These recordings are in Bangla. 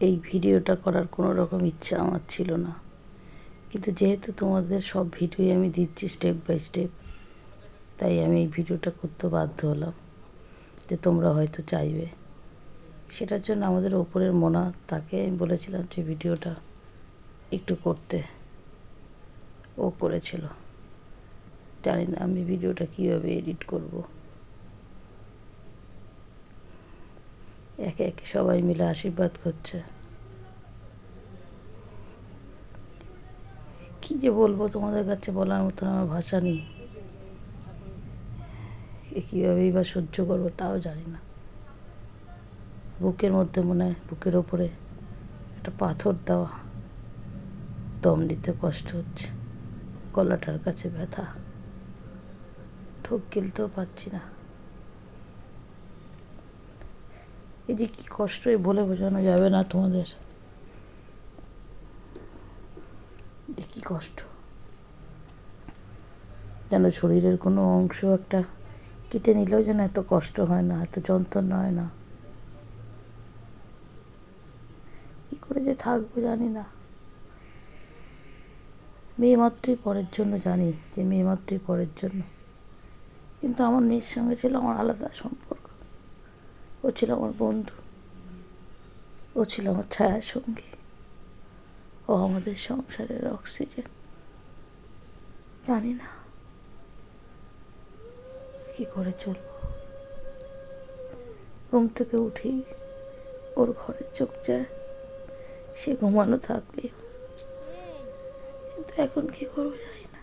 এই ভিডিওটা করার কোনো রকম ইচ্ছা আমার ছিল না। কিন্তু যেহেতু তোমাদের সব ভিডিওই আমি দিচ্ছি স্টেপ বাই স্টেপ তাই আমি এই ভিডিওটা করতে বাধ্য হলাম যে তোমরা হয়তো চাইবে। সেটার জন্য আমাদের ওপরের মোনা তাকে আমি বলেছিলাম যে ভিডিওটা একটু করতে। ও করেছিল। জানি না আমি ভিডিওটা কীভাবে এডিট করব। একে একে সবাই মিলে আশীর্বাদ করছে। কি যে বলব তোমাদের কাছে বলার মতন আমার ভাষা নেই। কীভাবেই বা সহ্য করব তাও জানি না। বুকের মধ্যে মনে হয়, বুকের ওপরে একটা পাথর দেওয়া। দম নিতে কষ্ট হচ্ছে। গলাটার কাছে ব্যথা। ঠোক গিলতেও পাচ্ছি না। এই যে কী কষ্ট বলে বোঝানো যাবে না তোমাদের। কী কষ্ট। যেন শরীরের কোনো অংশ একটা কেটে নিলেও যেন এত কষ্ট হয় না, এত যন্ত্রণা হয় না। কী করে যে থাকব জানি না। মেয়ে মাত্রই পরের জন্য জানি যে মেয়ে মাত্রই পরের জন্য। কিন্তু আমার মেয়ের সঙ্গে ছিল আমার আলাদা সম্পর্ক। ও ছিল আমার বন্ধু। ও ছিল আমার ছায়া সঙ্গী ও আমাদের সংসারের অক্সিজেন। জানি না কি করে চলবো। ঘুম থেকে উঠি ওর ঘরে চোখ যায়, সে ঘুমানো থাকলে কিন্তু এখন কি করব জানি না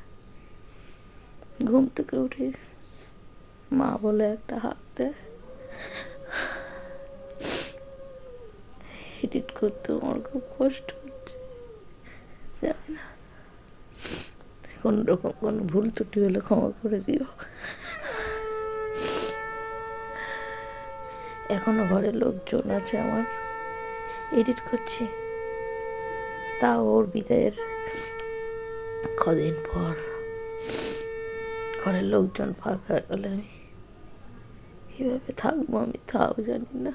ঘুম থেকে উঠি মা বলে একটা হাত দেয়। এডিট করতে আমার খুব কষ্ট হচ্ছে। জানি না। কোনো রকম কোনো ভুল ত্রুটি হলে ক্ষমা করে দিও। এখনও ঘরের লোকজন আছে আমার। এডিট করছি। তা ওর বিদায়ের কদিন পর। ঘরের লোকজন ফাঁকা গেলে। আমি কীভাবে থাকব আমি তাও জানি না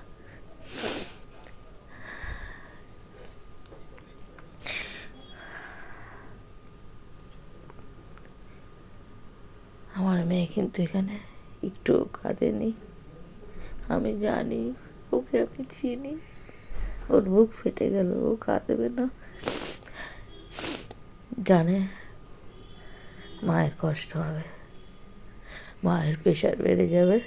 আমার মেয়ে কিন্তু এখানে একটু কাঁদেনি আমি জানি ওকে আমি চিনি। ওর বুক ফেটে গেল, ও কাঁদবে না। জানে মায়ের কষ্ট হবে। মায়ের প্রেশার বেড়ে যাবে।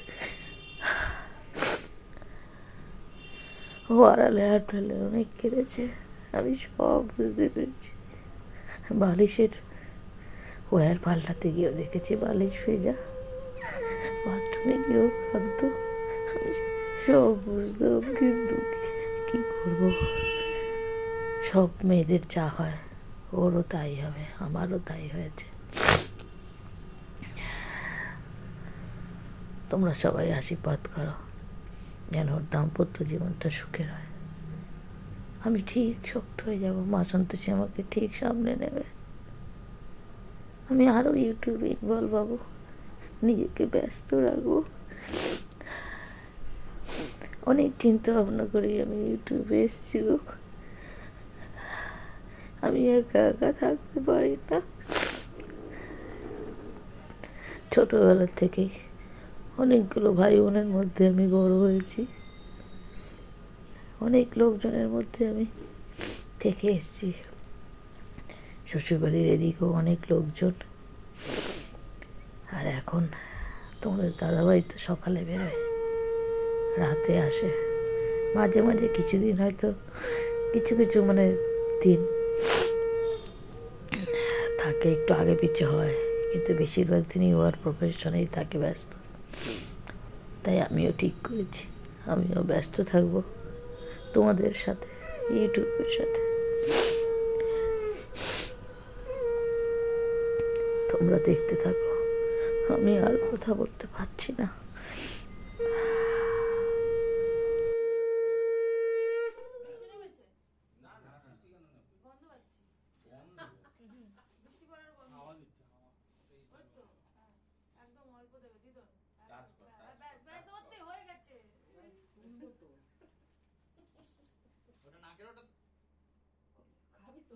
ও আড়ালে আড়ালে অনেক কেঁদেছে। আমি সব বুঝতে পেরেছি। বালিশের ওয়ার পাল্টাতে গিয়েও দেখেছি বালিশ ভেজা। বাথরুমে গিয়েও আমি সব বুঝতাম, কিন্তু কী করব? সব মেয়েদের যা হয়, ওরও তাই হবে, আমারও তাই হয়েছে। তোমরা সবাই আশীর্বাদ করো, যেন ওর দাম্পত্য জীবনটা সুখের হয়। আমি ঠিক শক্ত হয়ে যাব, মা সন্তোষী আমাকে ঠিক সামনে নেবে। আমি আরও ইউটিউবে ইনভলভ হব। নিজেকে ব্যস্ত রাখব। অনেক চিন্তা ভাবনা করি আমি ইউটিউবে এসেছি আমি একা একা থাকতে পারি না। ছোটোবেলা থেকেই অনেকগুলো ভাই বোনের মধ্যে আমি বড় হয়েছি। অনেক লোকজনের মধ্যে আমি থেকে এসেছি। শ্বশুরবাড়ির এদিকেও অনেক লোকজন। আর এখন তোমাদের দাদাভাই তো সকালে বেরোয়, রাতে আসে। মাঝে মাঝে কিছুদিন হয়তো, কিছু কিছু মানে দিন থাকে, একটু আগে পিছে হয়, কিন্তু বেশিরভাগ দিনই ওয়ার প্রফেশনেই থাকে ব্যস্ত। তাই আমিও ঠিক করেছি, আমিও ব্যস্ত থাকব তোমাদের সাথে, ইউটিউবের সাথে। তোমরা দেখতে থাকো। আমি আর কথা বলতে পারছি না। খাবি তো।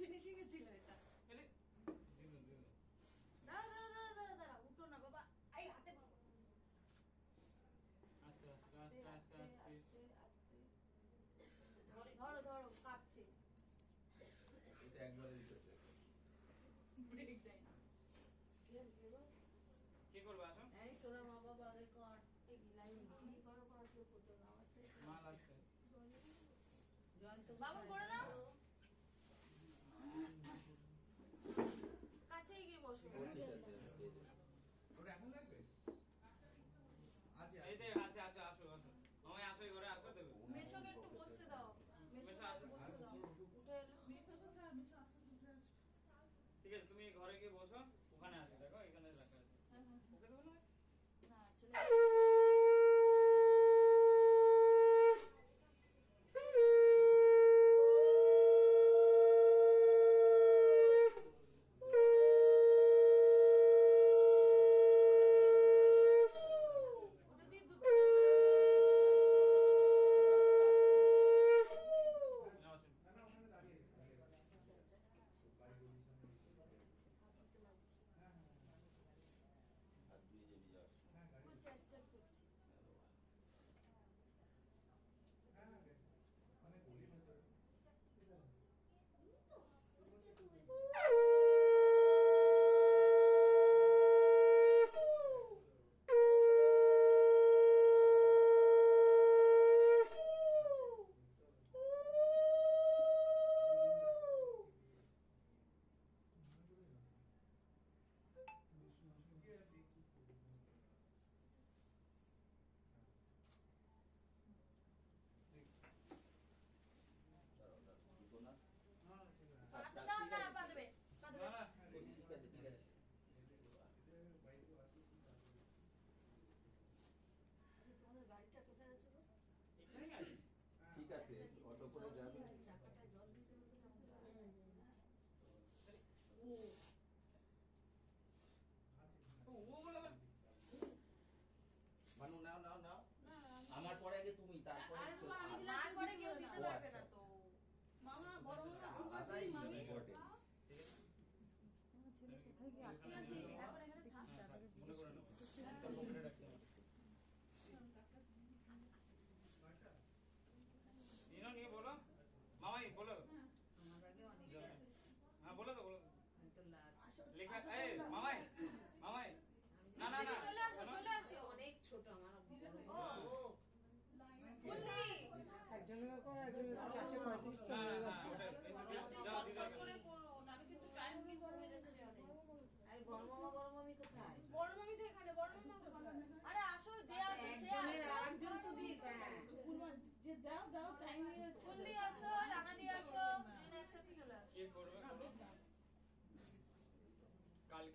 ফিনিশিং এ ছিল এটা। দাঁড়া দাঁড়া দাঁড়া দাঁড়া উঠো না বাবা। এই হাতে পাবো তোরা মা বাবা করে ওখানে আছে দেখো এখানে রাখা আছে। হ্যাঁ, হ্যাঁ। ওকে দেবো না? হ্যাঁ, চলে তারপরে তারপরে কেউ দিতে মনে করে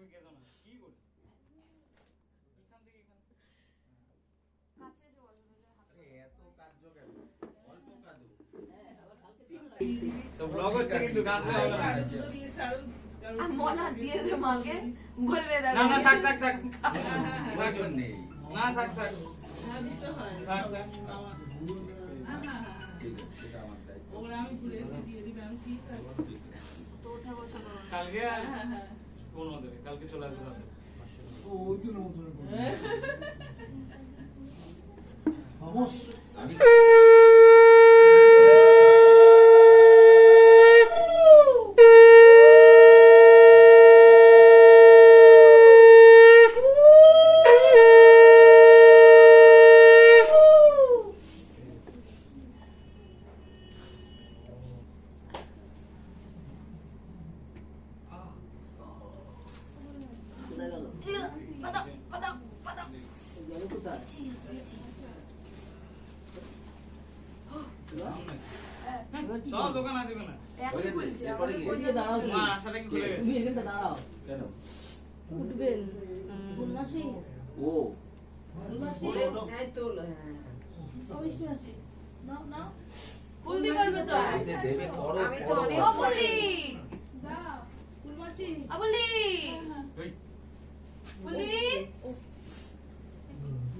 তুমি কেঁদো না? কি বলে এখান থেকে এখান কাছে এসে অল্প কাদু। তো ব্লগ হচ্ছে কিন্তু কাঁদতে হবে না। মনা দিয়ে দে মাকে। বলবে না না থাক থাক থাক। প্রয়োজন নেই। না থাক থাক। ঠিক আছে সেটা আমার দায়িত্ব। ওগুলো আমি ঘুরে দিয়ে দিবে আমি ঠিক আছে। তো উঠে বসে করো। কালকে দেবে কালকে চলে আসবে রাতে আমি পাতাও পেয়েছি, পেয়েছি। সব দোকান আছে কেন এখনই হয়ে বলছি, গেছে, এরপরে আমাদের কি? বইয়ে দাও।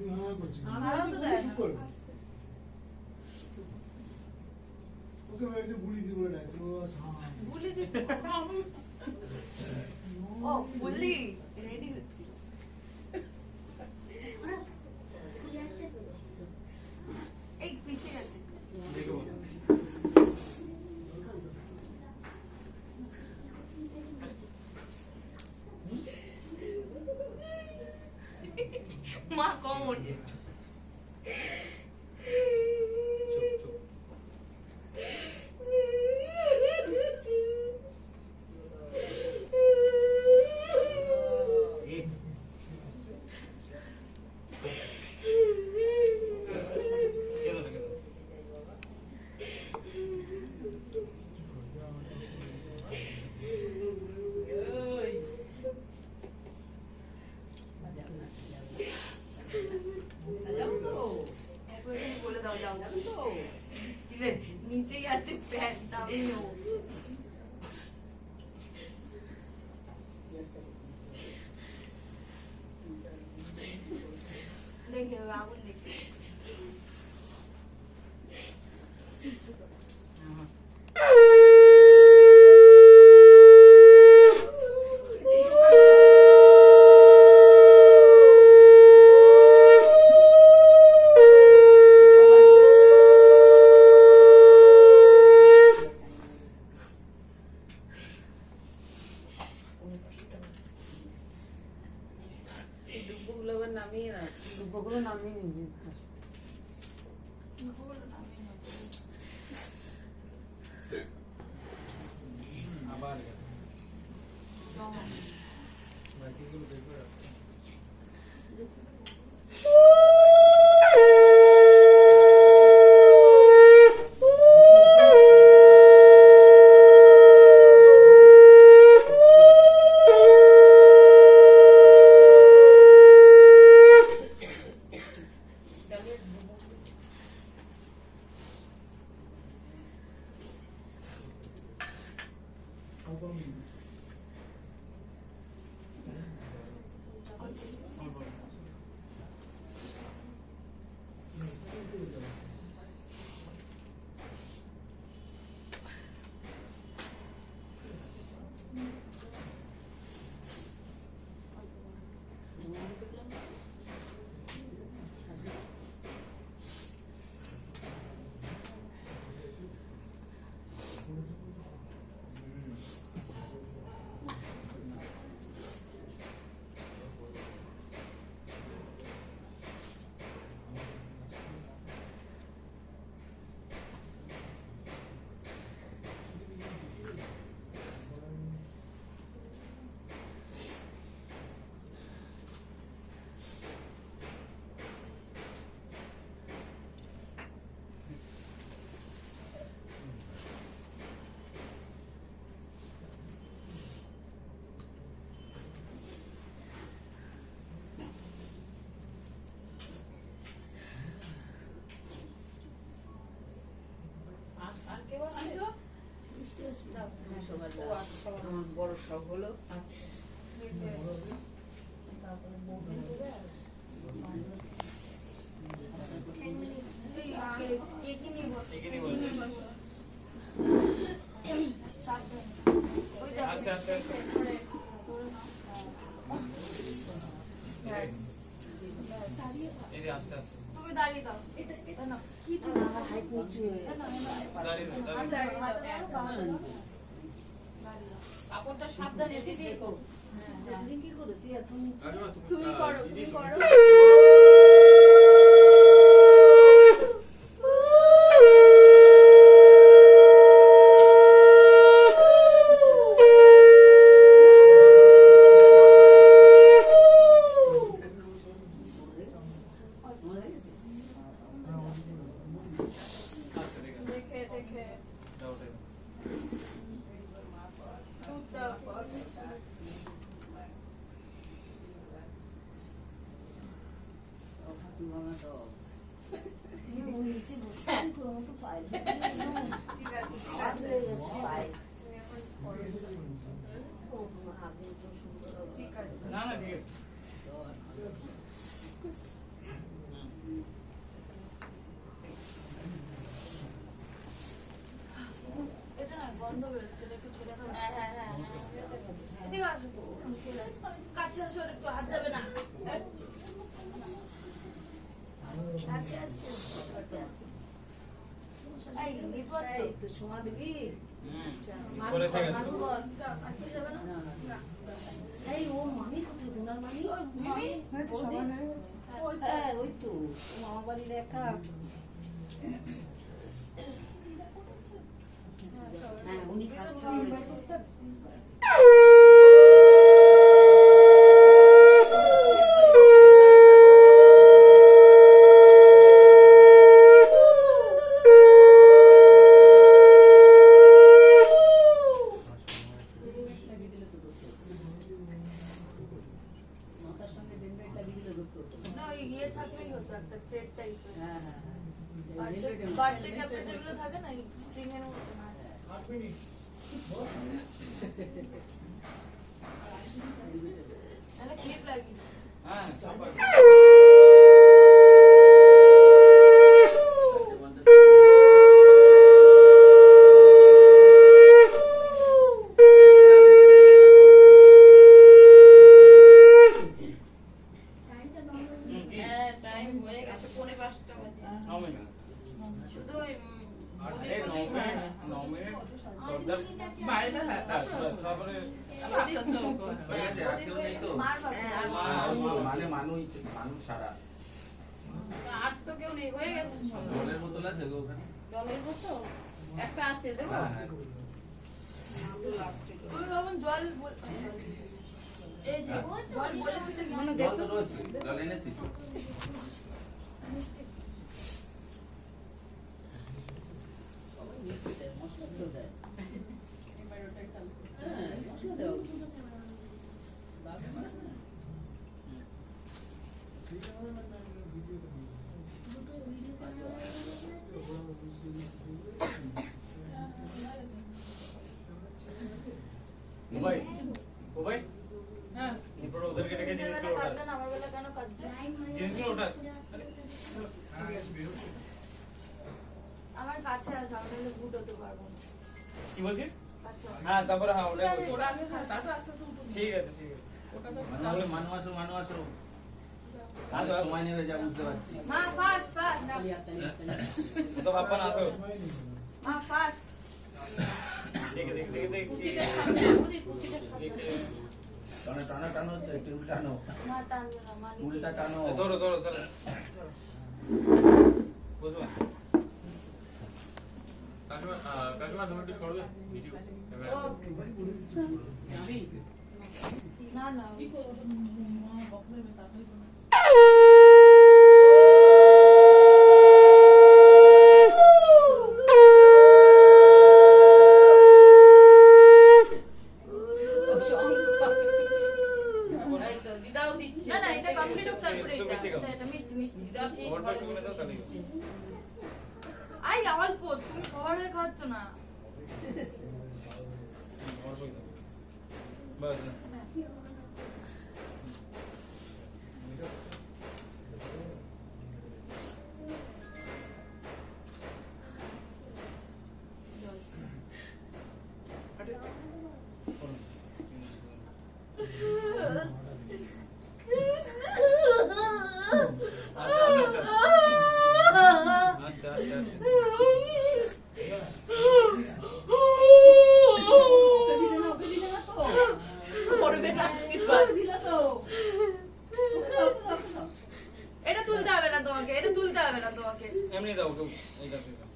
মা আশাটা কি খুলে গেছে কেন ফুলমাসি ও ফুলমাসি ওটা ওটা ও মিষ্টি মাসি নাও নাও ফুল দিয়ে করবে তো এই যে দেবে করো আমি তো করো। অনেক- ও বলি দাও ফুলমাসি আ বলি ওই বলি আমারও তো দেয় না। বুলি দিতে ও বললি রেডি হচ্ছি এই পিছিয়ে গেছে দেখে বলো মা কম ওঠে চুপ চুপ এই কেঁদো না, কেঁদো না। একবারে বলে দাও যাও যাবি তো কিরে, নিচেই আছে প্যান্ট আমি নেব দেখে ওই আগুন দেখে আবার গেলো। অল্প আস্তে আস্তে। ধরে, ধরে নাও। এই আস্তে আস্তে দাঁড়িয়ে দাও এটা এটা না কি আমার হাইট নিচু হয়ে। দাঁড়িয়ে দাও। কাপড়টা সাবধানে দিয়ে করো কি করে তুই তুমি করো তুমি করো আস্তে দেখে দেখে দেখে দাও দেখে দুধটা পর। নিচে বসে তোর মতো পায়ে ঠিক আছে হাত হয়ে গেছে পায়ে তুমি এখন করো। ও, তোমার হাত দুটো সুন্দর হবে। ঠিক আছে না না ঠিক আছে এটা না বন্ধ বেরোচ্ছে এটা একটু ছেড়ে দাও হ্যাঁ হ্যাঁ হ্যাঁ এদিকে আসো কাছে আসো আর একটু হাত যাবে না আছে, আছে। এই বিপদ তো। এই, তো সোমা দিবি হুম করে এসে গেছে হাত কর। যা, কাছে যাবে না না। এই ও মামি হ্যাঁ? ওই তো। মামা বাড়ির একা হ্যাঁ উনি ফার্স্ট করেছে মাথার সঙ্গে ডেন্ডাইটা দিলে ধরতে হতো না ওই ইয়ে থাকলেই হতো একটা থ্রেড টাইপের হ্যাঁ হ্যাঁ হ্যাঁ। বার্থডে ক্যাপে যেগুলো থাকে না স্ট্রিং এর মতো না। তাহলে ক্লিপ লাগিয়ে হ্যাঁ চাপা হুম, কি? হ্যাঁ টাইম হয়ে গেছে পৌনে পাঁচটা বাজে ন মিনিট শুধু ওই উম, আরে ন ওদিক ওদিক- মিনিট ন মিনিট সর্দার বাইরে হ্যাঁ তারপরে তারপরে আস্তে আস্তে হোক হয়ে গেছে আর কেউ নেই তো মার বাবা। হ্যাঁ, মা- মা- মানে মানুষ মানুষ ছাড়া আর তো কেউ নেই হয়ে গেছে সব। জলের বোতল আছে গো ওখানে? জলের বোতল? একটা আছে দেবো? হ্যাঁ, হ্যাঁ। তুমি ভাবুন জল এই যে জল বলেছিলে মানে জল জল এনেছি। সবাই মিক্সি দেয় মশলা দেয় হ্যাঁ মশলা দেওয়া উচিত। দারুণ মানে না? ও ভাই ও ভাই হ্যাঁ এরপরে ওদেরকে ডেকে নিজের জিনিসগুলো বেলা ওঠাস কাঁদতেন, আমার বেলা কেন কাঁদছে? জিনিসগুলো ওঠাস আমার কাছে আছে আমি নাহলে বুট হতে পারব না কি বলছিস? হ্যাঁ তারপরে হ্যাঁ তারপর আস্তে উঠে ঠিক আছে ঠিক আছে। ওটা মানু আসো মানু আসো। সময় নেবে যা বুঝতে পারছি। তো বাপ্পা না আসো দেখে দেখে দেখে দেখে টানো টানো টানো টেবিল টানো টুলটা টানো। ধরো ধরো ধরো। বুঝবা কাকিমা আহ, কাকিমা তুমি একটু সরবে ভিডিও ক্যামেরা ও, আমি না না কি করব মা তাড়াতাড়ি দিদাও দিচ্ছে না না এটা কমপ্লিট হোক তারপরে এটা। মিষ্টি মিষ্টি। দিদাও ঠিক ওরটা খাই অল্প তুমি সবার হয়ে খাওয়াচ্ছ না। এমনি দাও কেউ এই দাও এই দাও।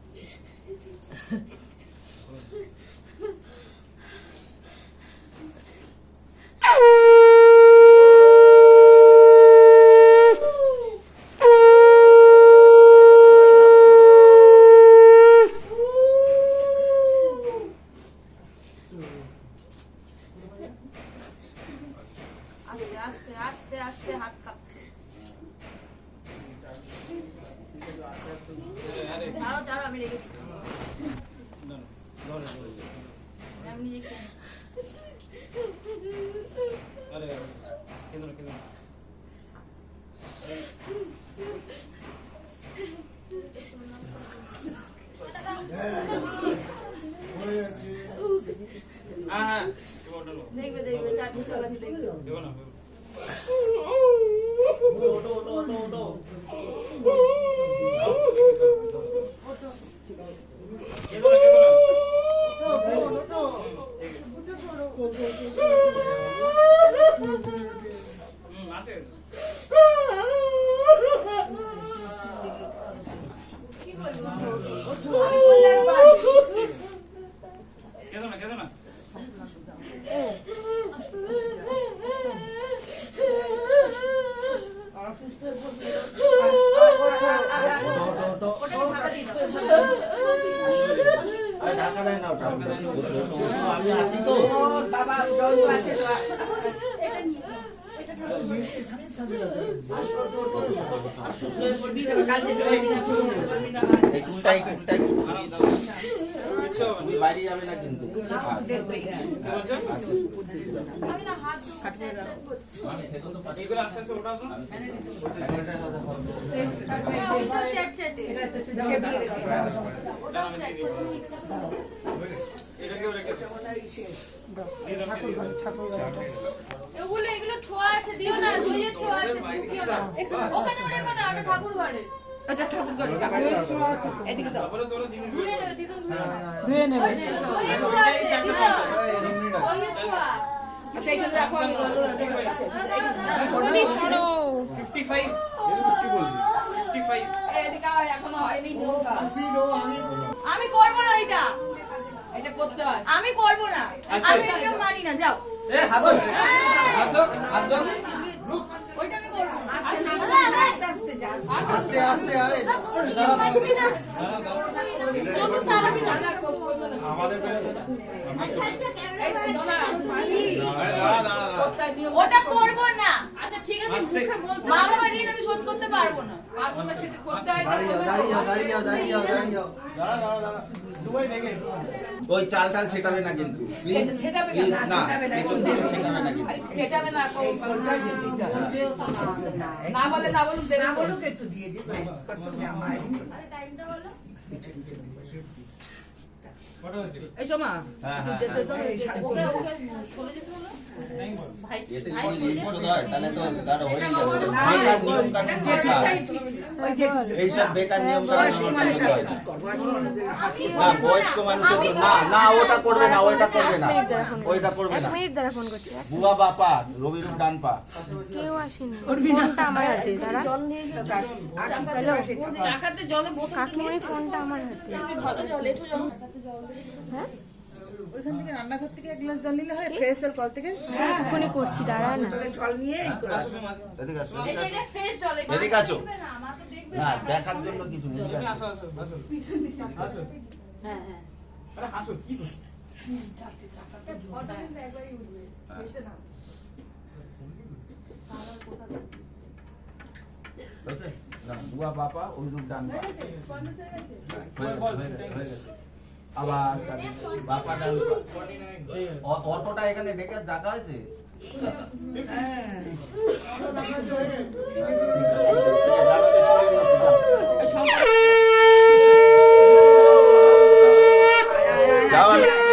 আস্তে আস্তে আস্তে আস্তে হাত কাঁপছে আরে ছাড়ো ছাড়ো আমি রেখে না না ধরে ধরে আমি নিজে খেয়ে নিই। আরে কেঁদো না কেঁদো না হ্যাঁ হ্যাঁ দেবো ওটা নেব। দেখবে দেখবে চারটে চোখাচ্ছে দেখবে দেবো না দেবো। ওটো ওটো ওটো ওটো কেঁদো না কেঁদো না হুম আছে আমি বললে একবার কেঁদো না কেঁদো না ওটো ওটো ওটাকে ঢাকা দিয়ে ঢাকা দেয় না ওটা। আমি আছি তো। বাবা আছে তো। এটা নিয়ে নাও। বাইরে যাবে না কিন্তু। এগুলো এগুলো এগুলো ছোঁয়া আছে দিও না দইয়ের ছোঁয়া আছে ঢুকিও না। ওখানে ওটা ঠাকুর ঘরে এটা ঠাকুর করে এদিকে দাও। তারপরে তোরা জিনিস বের ধুয়ে নেবে দিদুন ধুয়ে নেবে। দইয়ের ছোঁয়া আছে দিদুন। দইয়ের ছোঁয়া। আচ্ছা এখানে রাখো আমি বলব না, দেখো, দেখো। ওদি 55 55 এদিকে আয়, এখনও হয়নি আমি করব না। এটা। এটা করতে হয়। আমি করব না। আচ্ছা। আমি মানি না যাও। এ হাত ধর। হাত ওইটা আমি করব না আচ্ছা না আস্তে আস্তে আরে। ওটা করব না। আচ্ছা ঠিক আছে মুখে বলতে মা। বাবা ঋণ আমি শোধ করতে পারব না। পারব না সেটা করতে হয় ওই চাল টাল ছেটাবে না কিন্তু। প্লিজ প্লিজ না পেছন থেকে ছেটাবে না কিন্তু। সেটা না করব, করতে যেদিনটা। না বলে না বলুক দেবে বলুক। একটু দিয়ে দিই টাইমটা বলো। এই এইসব বেকার নিয়ম হয় ঠিক কর, বয়স্ক মানুষদের হাতে- না বয়স্ক মানুষের না না ওটা করবে না ওইটা করবে না। ওইটা করবে না। মিনিট দ্বারা ফোন করছি বুয়া বাপা রবিরূপ ডান পা। কেউ আসেনি। ফোনটা আমার হাতে দাঁড়া। চাকাতে কাকিমণি ফোনটা আমার হাতে। ভালো জল জল। হ্যাঁ? ওইখান থেকে রান্নাঘর থেকে এক গ্লাস জল নিলে হয় ফ্রেশ জল কল থেকে? হ্যাঁ করছি দাঁড়া না। জল নিয়ে এই করে এদিকে আসো এদিকে আসো। ফ্রেশ জল এদিকে আসো। না আমাকে দেখবে না দেখার জন্য কিছু নেই আসো। আসো আসো আসো। আসো। হ্যাঁ হ্যাঁ। আরে হাসো কি করছ? ওটা কিন্তু একবারই উঠবে এসে না হয়েছে? না, বুয়া বাপা ওই রূপ ডান হয়ে হয়ে গেছে, হয়ে গেছে। আবার বাপাটা অটোটা এখানে ডেকে ডাকা আছে হ্যাঁ। যাওয়া